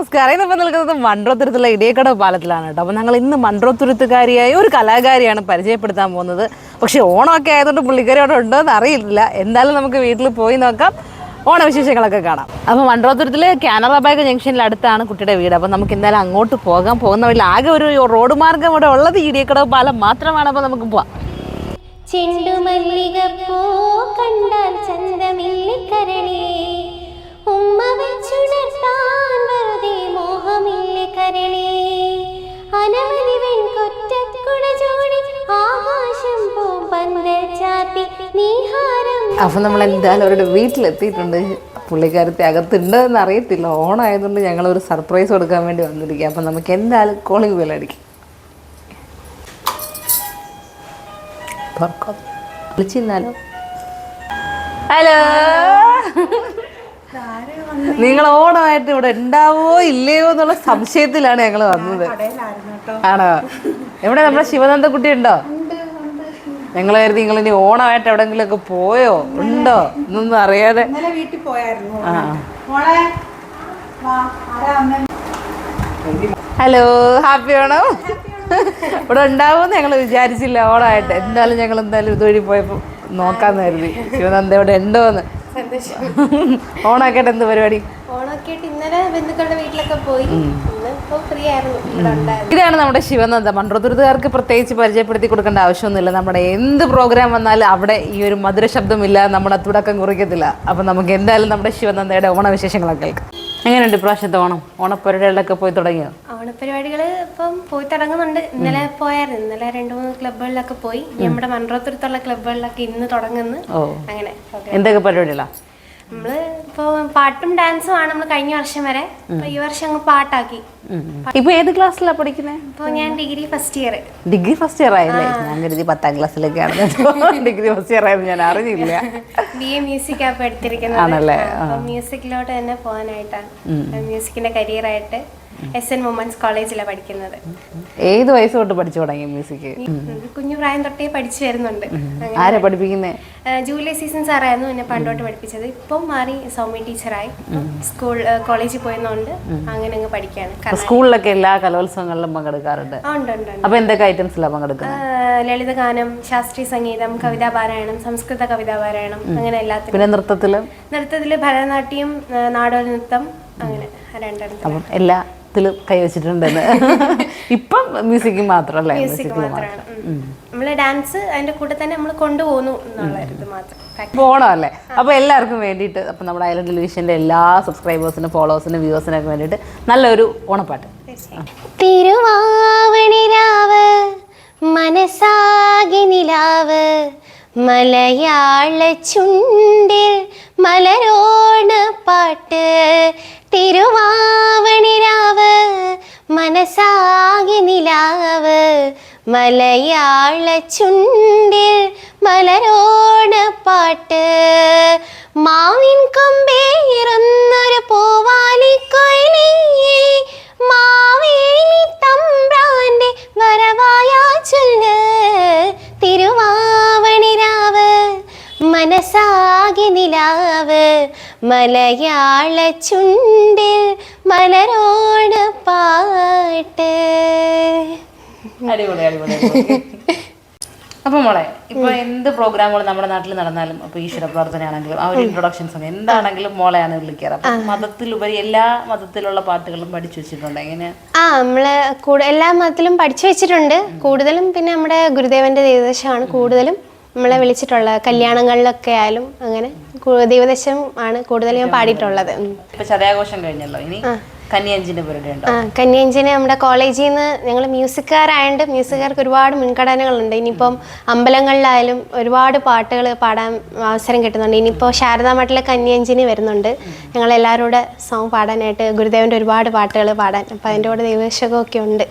നമസ്കാരം. ഇന്നിപ്പോൾ നിൽക്കുന്നത് മൺട്രോത്തുരുത്തുള്ള ഇടിയക്കട പാലത്തിലാണ് കേട്ടോ. അപ്പോൾ ഞങ്ങൾ ഇന്ന് മൺട്രോത്തുരുത്തുകാരിയായ ഒരു കലാകാരിയാണ് പരിചയപ്പെടുത്താൻ പോകുന്നത്. പക്ഷേ ഓണമൊക്കെ ആയതുകൊണ്ട് പുള്ളിക്കാരിയോടെ ഉണ്ടോ എന്ന് അറിയില്ല. എന്തായാലും നമുക്ക് വീട്ടിൽ പോയി നോക്കാം. ഓണവിശേഷങ്ങളൊക്കെ കാണാം. അപ്പോൾ മൺട്രോത്തുരത്തിൽ കാനറ ബാങ്ക് ജംഗ്ഷനിൽ അടുത്താണ് കുട്ടിയുടെ വീട്. അപ്പോൾ നമുക്ക് എന്തായാലും അങ്ങോട്ട് പോകാം. പോകുന്ന വഴി ആകെ ഒരു റോഡ് മാർഗം ഇവിടെ ഉള്ളത് ഇടിയക്കടവ് പാലം മാത്രമാണ്. അപ്പോൾ നമുക്ക് പോവാം. ചെണ്ടുമല്ലികപ്പൂ കണ്ടാൽ ചന്തമില്ലിക്കരളേ. മോഹമില്ലെ കരളേ. അനവധി വെൺകൊറ്റക്കുട ജോടി ആകാശം പൂ പന്തൽ ചാത്തി നീഹാരം അപ്പം നമ്മൾ എന്തായാലും അവരുടെ വീട്ടിലെത്തിയിട്ടുണ്ട്. പുള്ളിക്കാരത്തെ അകത്തുണ്ടോ എന്ന് അറിയത്തില്ല ഓണായതുകൊണ്ട് ഞങ്ങൾ ഒരു സർപ്രൈസ് കൊടുക്കാൻ വേണ്ടി വന്നിരിക്കുക അപ്പം നമുക്ക് എന്തായാലും കോളിംഗ് ബെൽ അടിക്കും. വിളിച്ചിരുന്നാലോ? ഹലോ നിങ്ങൾ ഓണമായിട്ട് ഇവിടെ ഉണ്ടാവോ ഇല്ലയോ എന്നുള്ള സംശയത്തിലാണ് ഞങ്ങൾ വന്നത്. ആണോ? ഇവിടെ നമ്മുടെ ശിവനന്ദ കുട്ടി ഉണ്ടോ? ഞങ്ങൾ കരുതി നിങ്ങൾ ഇനി ഓണമായിട്ട് എവിടെങ്കിലും ഒക്കെ പോയോ ഉണ്ടോ? എന്നൊന്നും അറിയാതെ. വീട്ടിൽ പോയായിരുന്നു. Hello happy Onam. ഇവിടെ ഉണ്ടാവുമെന്ന് ഞങ്ങൾ വിചാരിച്ചില്ല ഓണമായിട്ട്. എന്തായാലും ഞങ്ങൾ എന്തായാലും ഇതുവഴി പോയപ്പോൾ നോക്കാന്ന് കരുതി. ശിവനന്ദ ഇവിടെ ഉണ്ടോന്ന്. ഓണാക്കിയിട്ട് എന്ത് പരിപാടി? ഓണമൊക്കെ ഇന്നലെ ബന്ധുക്കളുടെ വീട്ടിലൊക്കെ പോയി. ഇതാണ് നമ്മുടെ ശിവനന്ദ മൺട്രോത്തുരുത്തുകാർക്ക് പ്രത്യേകിച്ച് പരിചയപ്പെടുത്തി കൊടുക്കേണ്ട ആവശ്യമൊന്നുമില്ല. നമ്മുടെ എന്ത് പ്രോഗ്രാം വന്നാലും അവിടെ ഈ ഒരു മധുര ശബ്ദമില്ല നമ്മുടെ തുടക്കം കുറിക്കത്തില്ല. അപ്പം നമുക്ക് എന്തായാലും നമ്മുടെ ശിവനന്ദയുടെ ഓണവിശേഷങ്ങളൊക്കെ കേൾക്കാം. എങ്ങനെയുണ്ട് ഇപ്രാവശ്യത്തെ ഓണം? ഓണപ്പരിപാടികളിലൊക്കെ പോയി തുടങ്ങിയോ? ഓണപരിപാടികൾ ഇപ്പം പോയി തുടങ്ങുന്നുണ്ട്. ഇന്നലെ പോയായിരുന്നു. ഇന്നലെ രണ്ട് മൂന്ന് ക്ലബ്ബുകളിലൊക്കെ പോയി. നമ്മുടെ മൺറോത്തുരത്തുള്ള ക്ലബ്ബുകളിലൊക്കെ ഇന്ന് തുടങ്ങുന്നു. അങ്ങനെ. എന്തൊക്കെ പരിപാടികളാണ് നമ്മൾ ഇപ്പൊ പാട്ടും ഡാൻസും ആണ് നമ്മൾ കഴിഞ്ഞ വർഷം വരെ. ഈ വർഷം അങ്ങ് പാട്ടാക്കി. ഇപ്പൊ ഏത് ക്ലാസ്സിലാണ് പഠിക്കുന്നത് ഇപ്പൊ ഞാൻ degree first year. Degree first year ആയില്ലേ? ഞാൻ കരുതി പത്താം ക്ലാസ്സിലേക്കാണ്. ഡിഗ്രി ഫസ്റ്റ് ഇയർ ആയിരുന്നു ഞാൻ അറിഞ്ഞില്ല. ബി എ മ്യൂസിക് ആപ്പ് എടുത്തിരിക്കുന്നത് ആണല്ലേ? മ്യൂസിക്കിലോട്ട് തന്നെ പോകാനായിട്ടാണ്. മ്യൂസിക്കിന്റെ കരിയർ ആയിട്ട് എസ് എൻ വുമൻസ് കോളേജിലാണ് പഠിക്കുന്നത്. ഏത് വയസ്സ് തൊട്ട് പഠിച്ചു തുടങ്ങി മ്യൂസിക്? കുഞ്ഞു പ്രായം തൊട്ടേ പഠിച്ചു വരുന്നുണ്ട്. ആരാ പഠിപ്പിക്കുന്നേ? ആ, ജൂലൈ സീസൺ സാറായിരുന്നു എന്നെ പണ്ടോട്ട് പഠിപ്പിച്ചത്. ഇപ്പം മാറി സൗമ്യ ടീച്ചറായി. സ്കൂൾ കോളേജിൽ പോയതുകൊണ്ട് അങ്ങനെ അങ്ങ് പഠിക്കാണ്. കാരണം- സ്കൂളിലൊക്കെ എല്ലാ കലോത്സവങ്ങളിലും പങ്കെടുക്കാറുണ്ട്. അപ്പൊ എന്തൊക്കെ ഐറ്റംസിലാണ് പങ്കെടുക്കുന്നത് ലളിതഗാനം ശാസ്ത്രീയ സംഗീതം കവിതാ പാരായണം സംസ്കൃത കവിതാ പാരായണം അങ്ങനെ എല്ലാത്തിനും പിന്നെ നൃത്തത്തിലും? നൃത്തത്തിൽ ഭരതനാട്യം നാടോടി നൃത്തം അങ്ങനെ രണ്ടെണ്ണം. അപ്പം എല്ലാത്തിലും കൈവച്ചിട്ടുണ്ടെന്ന് ഇപ്പം മ്യൂസിക് മാത്രമല്ലേ? മ്യൂസിക് മാത്രമാണ്. നമ്മൾ ഡാൻസ് അതിന്റെ കൂടെ തന്നെ നമ്മൾ കൊണ്ടുപോകുന്നു എന്നുള്ള ഒരു മാത്രം. അല്ലേ അപ്പൊ എല്ലാവർക്കും വേണ്ടിയിട്ട് അപ്പൊ നമ്മുടെ ഐലൻഡ് ടെലിവിഷന്റെ എല്ലാ സബ്സ്ക്രൈബേഴ്സിനും ഫോളോവേഴ്സിനും വ്യൂവേഴ്സിനൊക്കെ വേണ്ടിയിട്ട് നല്ലൊരു ഓണപ്പാട്ട്. തിരുവാവണിരാവ് മനസാകി നിലാവ് മലയാള ചുണ്ടിൽ മലരോണ പാട്ട് തിരുവാവണിരാവ് മനസാകി നിലാവ് മലയാള ചുണ്ടിൽ മലരോണ പാട്ട്. മാവിൻ കൊമ്പേറുന്നൊരു പൂവാലിക്കൊയിലേ മാവേലി തമ്പ്രാന്റെ വരവായ ചൊല്ല് തിരുവാവണിരാവ് മനസാകെ നിലാവ് മലയാള ചുണ്ടിൽ മലരോണ പാട്ട്. അടിപൊളി അടിപൊളി അപ്പൊ മോളെ ഇപ്പൊ എന്ത് പ്രോഗ്രാമുകൾ നമ്മുടെ നാട്ടിൽ നടന്നാലും അപ്പൊ ഈശ്വര പ്രാർത്ഥനയാണെങ്കിലും ആ ഒരു ഇൻട്രൊഡക്ഷൻ സോങ് എന്താണെങ്കിലും മോളെയാണ് വിളിക്കാറ്. അപ്പൊ മതത്തിലുപരി എല്ലാ മതത്തിലുള്ള പാട്ടുകളും പഠിച്ചു വെച്ചിട്ടുണ്ട്. എങ്ങനെ? ആ നമ്മൾ എല്ലാ മതത്തിലും പഠിച്ചു വെച്ചിട്ടുണ്ട്. കൂടുതലും പിന്നെ നമ്മുടെ ഗുരുദേവന്റെ ദൈവദശമാണ് കൂടുതലും നമ്മളെ വിളിച്ചിട്ടുള്ളത്. കല്യാണങ്ങളിലൊക്കെ ആയാലും അങ്ങനെ. ദൈവദശം ആണ് കൂടുതൽ ഞാൻ പാടിയിട്ടുള്ളത്. ഇപ്പൊ ചതയാഘോഷം കഴിഞ്ഞല്ലോ. ഇനി ആ. കന്യാഞ്ചിന് നമ്മുടെ കോളേജിൽ നിന്ന് ഞങ്ങൾ മ്യൂസിക്കാരായതുകൊണ്ട് മ്യൂസിക്കാർക്ക് ഒരുപാട് മുൻഗണനകളുണ്ട്. ഇനിയിപ്പം അമ്പലങ്ങളിലായാലും ഒരുപാട് പാട്ടുകൾ പാടാൻ അവസരം കിട്ടുന്നുണ്ട്. ഇനിയിപ്പോൾ ശാരദാമഠിലെ കന്യാഞ്ചിനി വരുന്നുണ്ട്. ഞങ്ങൾ എല്ലാവരും കൂടെ സോങ് പാടാനായിട്ട് ഗുരുദേവന്റെ ഒരുപാട് പാട്ടുകൾ പാടാൻ. അപ്പം അതിന്റെ കൂടെ ദൈവശകമൊക്കെ ഉണ്ട്.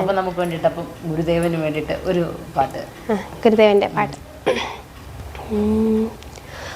അപ്പോൾ നമുക്ക് വേണ്ടിയിട്ട് അപ്പം ഗുരുദേവന് വേണ്ടിയിട്ട് ഒരു പാട്ട്. ഗുരുദേവന്റെ പാട്ട്.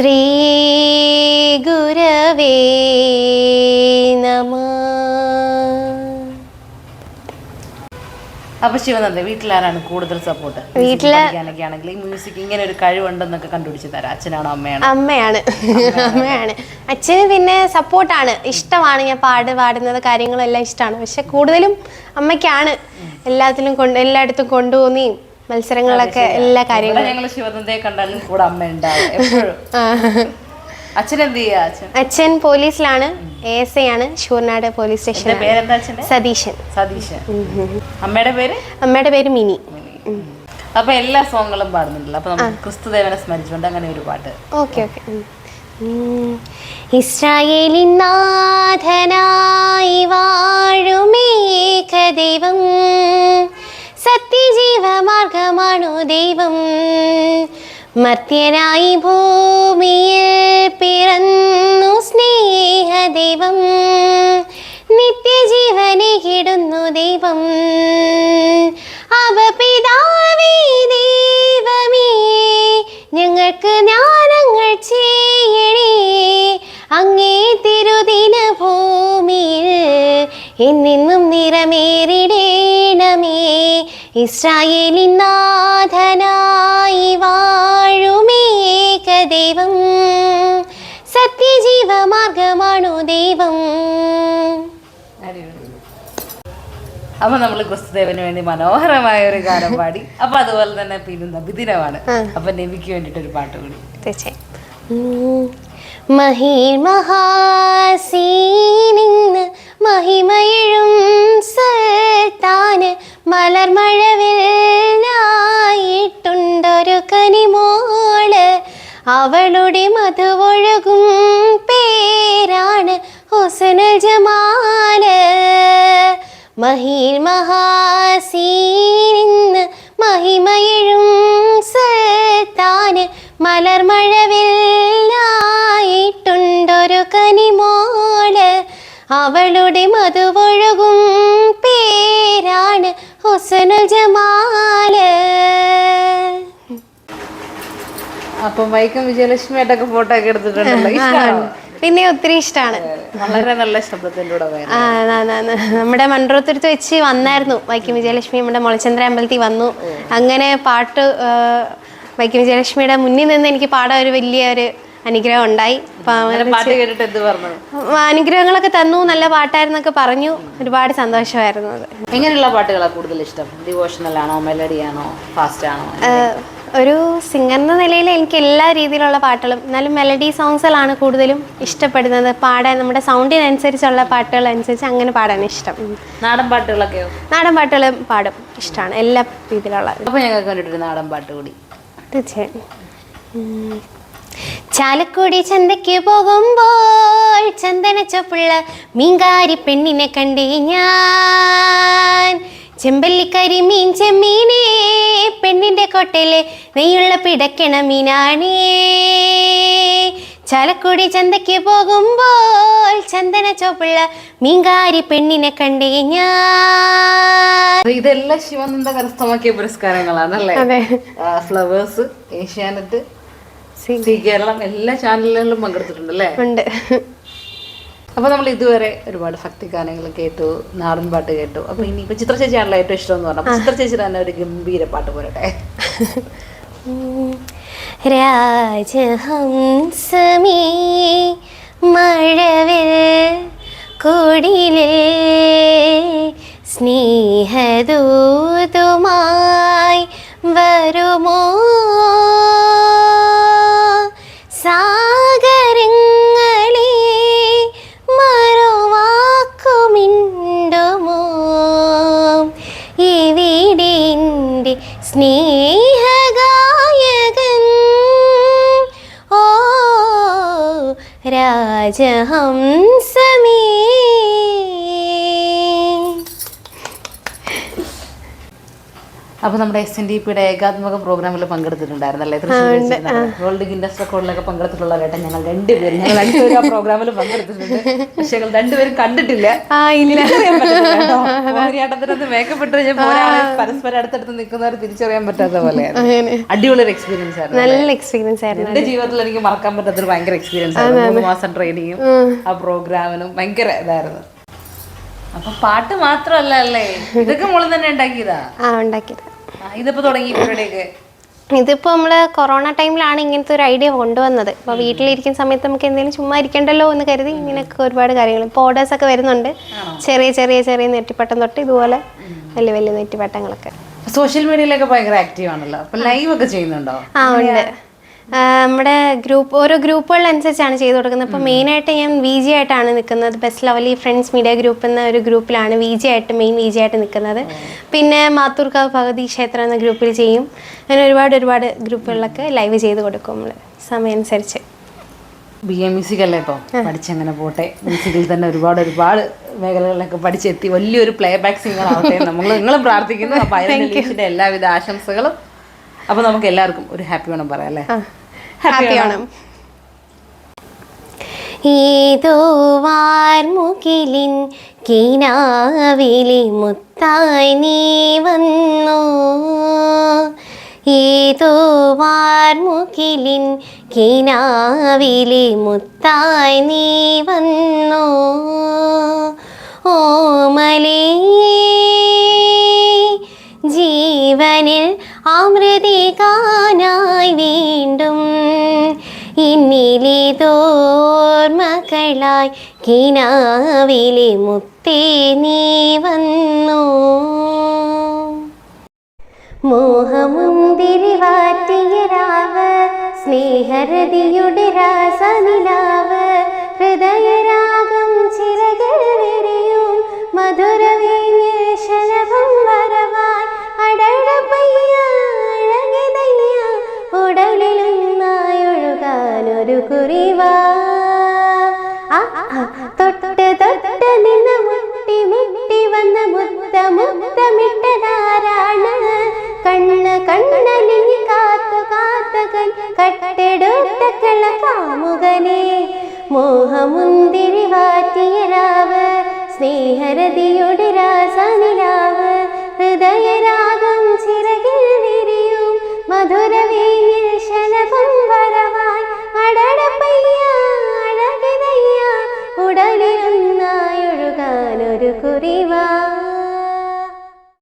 ശ്രീഗുരവേ നമ. അപ്പൊ ശിവനന്ദ വീട്ടിലാരാണ് കൂടുതൽ സപ്പോർട്ട് വീട്ടിൽ മ്യൂസിക് ഇങ്ങനെ ഒരു കഴിവുണ്ടെന്നൊക്കെ കണ്ടുപിടിച്ച് തരാം. അച്ഛനാണോ അമ്മയാണ്? അമ്മയാണ്. അമ്മയാണ്. അച്ഛന് പിന്നെ സപ്പോർട്ടാണ് ഇഷ്ടമാണ് ഞാൻ പാട് പാടുന്നത് കാര്യങ്ങളെല്ലാം ഇഷ്ടമാണ്. പക്ഷെ കൂടുതലും അമ്മയ്ക്കാണ്. എല്ലാത്തിലും കൊണ്ട് എല്ലായിടത്തും കൊണ്ടുപോകുന്നേയും മത്സരങ്ങളിലൊക്കെ എല്ലാ കാര്യങ്ങളും. ഞങ്ങൾ ശിവനന്ദയെ കണ്ടാലും കൂടെ അമ്മ ഉണ്ടാവും എപ്പോഴും. അച്ഛൻ എന്ത് ചെയ്യാ അച്ഛൻ? അച്ഛൻ പോലീസിലാണ് എ എസ് ഐ ആണ് ഷൂർനാട് പോലീസ് സ്റ്റേഷൻ പേരെന്താ അച്ഛന്റെ സതീശൻ. സതീശൻ. അമ്മയുടെ പേര്? അമ്മയുടെ പേര് മിനി. അപ്പൊ എല്ലാ സോങ്ങുകളും പാടുന്നുണ്ടല്ലോ. അപ്പൊ നമുക്ക് ക്രിസ്തുദേവനെ സ്മരിച്ചുകൊണ്ട് അങ്ങനെ ഒരു പാട്ട്. Okay okay. ഇസ്രായേലിൻ ദൈവം മർത്യനായി ഭൂമിയിൽ പിറന്നു സ്നേഹ ദൈവം. നിത്യജീവനെ കിടുന്നു ദൈവം. അവ പിതാവേ ദൈവമേ ഞങ്ങൾക്ക് ജ്ഞാനങ്ങൾ ചെയ്യണേ. അങ്ങേ തിരുദിന ഭൂമിയിൽ എന്നെന്നും നിറമേറിടേണമേ. ഇസ്രായേലിൻ ദൈവം. അപ്പൊ നമ്മൾ ക്രിസ്തുദേവന് വേണ്ടി മനോഹരമായ ഒരു ഗാനം പാടി. അപ്പൊ അതുപോലെ തന്നെ പിന്നെ നബിദിനമാണ്. അപ്പൊ നബിക്ക് വേണ്ടിട്ട് ഒരു പാട്ട് കൂടി തീർച്ചയായും. മഹീ മഹാസീനിന്ന് മഹിമയിഴും സൽത്താന് മലർമഴവില്ലായിട്ടുണ്ടൊരു കനിമോൾ. അവളുടെ മധുവൊഴുകും ജമാൽ മഹീൽ മഹാസീനിന്ന് മഹിമയഴും സൽത്താന്. മലർമഴവില്ലായിട്ടുണ്ടൊരു കനിമോൾ അവളുടെ മധുവൊഴുകും പേരാണ് ഹുസനുൽ ജമാൽ. അപ്പം വൈക്കം വിജയലക്ഷ്മിയായിട്ടൊക്കെ ഫോട്ടോ ഒക്കെ എടുത്തിട്ടുണ്ടല്ലോ? പിന്നെ ഒത്തിരി ഇഷ്ടമാണ്. വളരെ നല്ല. നമ്മുടെ മൺട്രോത്തുരുത്ത് വെച്ച് വന്നായിരുന്നു വൈക്കം വിജയലക്ഷ്മി. നമ്മുടെ മുളച്ചന്ദ്ര അമ്പലത്തിൽ വന്നു. അങ്ങനെ പാട്ട് വൈക്കം വിജയലക്ഷ്മിയുടെ മുന്നിൽ നിന്ന് എനിക്ക് പാടാൻ ഒരു വലിയ ഒരു അനുഗ്രഹം ഉണ്ടായി. അനുഗ്രഹങ്ങളൊക്കെ തന്നു നല്ല പാട്ടായിരുന്നൊക്കെ പറഞ്ഞു. ഒരുപാട് സന്തോഷമായിരുന്നു അത്. എങ്ങനെയുള്ള പാട്ടുകളാണ് കൂടുതൽ ഇഷ്ടം ഡിവോഷണൽ ആണോ മെലഡി ആണോ? ഫാസ്റ്റ് ആണോ ഒരു സിംഗർ എന്ന നിലയിൽ എനിക്ക് എല്ലാ രീതിയിലുള്ള പാട്ടുകളും എന്നാലും മെലഡി സോങ്സുകളാണ് കൂടുതലും ഇഷ്ടപ്പെടുന്നത്. പാടാൻ നമ്മുടെ സൗണ്ടിനനുസരിച്ചുള്ള പാട്ടുകൾ അനുസരിച്ച് അങ്ങനെ പാടാൻ ഇഷ്ടം. നാടൻ പാട്ടുകളൊക്കെയോ? നാടൻ പാട്ടുകൾ പാടും. ഇഷ്ടമാണ് എല്ലാ രീതിയിലുള്ള. അപ്പോൾ ഞങ്ങൾക്ക് നാടൻ പാട്ട് കൂടി. തീർച്ചയായും. ചാലക്കുടി ചന്തയ്ക്ക് പോകുമ്പോൾ ചന്ദന ചൊപ്പുള്ള മീങ്കാരി പെണ്ണിനെ കണ്ടേ ഞാൻ. ചെമ്പല്ലിക്കരി മീൻ ചെമ്മീനേ പെണ്ണിന്റെ കൊട്ടയിലെ നെയ്യുള്ള പിടക്കണ മീനാണേ. ചാലക്കുടി ചന്തയ്ക്ക് പോകുമ്പോൾ ചന്ദന ചോപ്പുള്ള മീൻകാരി പെണ്ണിനെ കണ്ടേ ഞാൻ. ഇതെല്ലാം ശിവനന്ദ കരസ്ഥമാക്കിയ പുരസ്കാരങ്ങളാണല്ലേ ഫ്ലവേഴ്സ് ഏഷ്യാനെറ്റ് സി കേരളം എല്ലാ ചാനലുകളിലും പങ്കെടുത്തിട്ടുണ്ടല്ലേ ഉണ്ട്. അപ്പൊ നമ്മൾ ഇതുവരെ ഒരുപാട് ഭക്തി ഗാനങ്ങൾ കേട്ടു നാടൻ പാട്ട് കേട്ടു. അപ്പോൾ ഇനി ഇപ്പൊ ചിത്ര ചേച്ചിയാണല്ലോ ഏറ്റവും ഇഷ്ടം എന്ന് പറഞ്ഞു ചിത്ര ചേച്ചി തന്നെ ഒരു ഗംഭീര പാട്ട് പോരട്ടെ. രാജഹംസമേ മഴവിൽ കുടിലിൽ സ്നേഹഗായകൻ. ഓ രാജഹംസമേ. അപ്പൊ നമ്മുടെ എസ് എൻ ഡി പിയുടെ ഏകാത്മക പ്രോഗ്രാമിൽ പങ്കെടുത്തിട്ടുണ്ടായിരുന്നല്ലേ? വേൾഡ് ഗിന്നസ് റെക്കോർഡിലൊക്കെ പങ്കെടുത്തിട്ടുള്ളവരായിട്ട് ഞങ്ങൾ രണ്ടുപേരും. ഞങ്ങൾ രണ്ടുപേരും ആ പ്രോഗ്രാമിൽ പങ്കെടുത്തിട്ടുണ്ട്. പക്ഷെ ഞങ്ങൾ രണ്ടുപേരും കണ്ടിട്ടില്ല. മോഹിനിയാട്ടത്തിനകത്ത് മേക്കപ്പ് ഇട്ട് പരസ്പരം അടുത്തടുത്ത് നിൽക്കുന്നവർ തിരിച്ചറിയാൻ പറ്റാത്ത പോലെ അടിപൊളി ഒരു എക്സ്പീരിയൻസ് ആയിരുന്നു നല്ല എക്സ്പീരിയൻസ് ആയിരുന്നു. എന്റെ ജീവിതത്തിൽ എനിക്ക് മറക്കാൻ പറ്റാത്തൊരു ഭയങ്കര എക്സ്പീരിയൻസ് ആയിരുന്നു. മൂന്ന് മാസം ട്രെയിനിങ്ങും ആ. പ്രോഗ്രാമിനും ഭയങ്കര ഇതായിരുന്നു. അപ്പൊ പാട്ട് മാത്രമല്ല അല്ലേ? ഇതൊക്കെ മോൾ തന്നെ ഉണ്ടാക്കിയതാ? ആ ഉണ്ടാക്കിയത്. ആ, ഇതിപ്പോ തുടങ്ങി ഇവരുടെയൊക്കെ. ഇതിപ്പോൾ നമ്മൾ കൊറോണ ടൈമിലാണ് ഇങ്ങനത്തെ ഒരു ഐഡിയ കൊണ്ടുവന്നത്. അപ്പോൾ വീട്ടിലിരിക്കുന്ന സമയത്ത് നമുക്ക് എന്തെങ്കിലും ചുമ്മാ ഇരിക്കണ്ടല്ലോ എന്ന് കരുതി ഇങ്ങനെയൊക്കെ ഒരുപാട് കാര്യങ്ങൾ. ഇപ്പോൾ ഓർഡേഴ്സ് ഒക്കെ വരുന്നുണ്ട്. ചെറിയ ചെറിയ ചെറിയ നെറ്റിപ്പട്ടം തൊട്ട് ഇതുപോലെ വലിയ വലിയ നെറ്റിപ്പട്ടങ്ങളൊക്കെ. സോഷ്യൽ മീഡിയയിലൊക്കെ ഭയങ്കര ആക്റ്റീവ് ആണല്ലോ. അപ്പൊ ലൈവ് ഒക്കെ ചെയ്യുന്നുണ്ടോ? ആ ഉണ്ട്. നമ്മുടെ ഗ്രൂപ്പ് ഓരോ ഗ്രൂപ്പുകളനുസരിച്ചാണ് ചെയ്തു കൊടുക്കുന്നത്. അപ്പോൾ മെയിനായിട്ട് ഞാൻ വി ജി ആയിട്ടാണ് നിൽക്കുന്നത്. Best lovely friends media group എന്ന ഒരു ഗ്രൂപ്പിലാണ് വി ജി ആയിട്ട് മെയിൻ വി ജി ആയിട്ട് നിൽക്കുന്നത്. പിന്നെ മാത്തൂർക്കാവ് ഭഗവതി ക്ഷേത്രം എന്ന ഗ്രൂപ്പിൽ ചെയ്യും. അങ്ങനെ ഒരുപാട് ഒരുപാട് ഗ്രൂപ്പുകളിലൊക്കെ ലൈവ് ചെയ്ത് കൊടുക്കും നമ്മൾ സമയം അനുസരിച്ച്. ബി എ മ്യൂസിക് അല്ലേ ഇപ്പോൾ പഠിച്ചങ്ങനെ പോട്ടെ. മ്യൂസിക്കിൽ തന്നെ ഒരുപാട് ഒരുപാട് മേഖലകളിലൊക്കെ പഠിച്ചെത്തി വലിയൊരു പ്ലേ ബാക്ക് സിംഗർ ആവട്ടെ നമ്മൾ നിങ്ങളും പ്രാർത്ഥിക്കുന്നു. അപ്പോൾ അതിന്റെ എല്ലാവിധ ആശംസകളും. അപ്പോൾ നമുക്ക് എല്ലാവർക്കും ഒരു ഹാപ്പി വേണം പറയാം അല്ലേ? ഹാപ്പി ഓണം ഏതോ വാർമുകിലിൻ കിനാവിലെ മുത്തായി നീ വന്നു. ഏതോ വാർമുകിലിൻ കിനാവിലെ മുത്തായി നീ വന്നു. ഓമലേ ജീവനിൽ അമൃതികാനായി വീണ്ടും ഇന്നിലിതോർമകളായി കിനാവിലെ മുത്തേ നീ വന്നു. മോഹമുന്തിരി വാറ്റിയ രാവ് സ്നേഹരതിയുടെ രാസനിലാവ് ഹൃദയരാഗം ചിറകിൽ തൊട്ട് നിന്ന് മുട്ടി മുട്ടി വന്ന മുത്ത മുത്തമിട്ടതാരാണ്? കണ്ണ് കണ്ണലിങ്ങി കാത്തു കാത്തകൻ കട്ടെടുത്ത കാമുകനെ. മോഹമുന്തിരി വാറ്റിയ രാവ് സ്നേഹരതിയുടെ രാസനിലാവ്. ഹൃദയരാഗം ചിറകിൽ വിരിയും മധുരവേ തൊറിവാ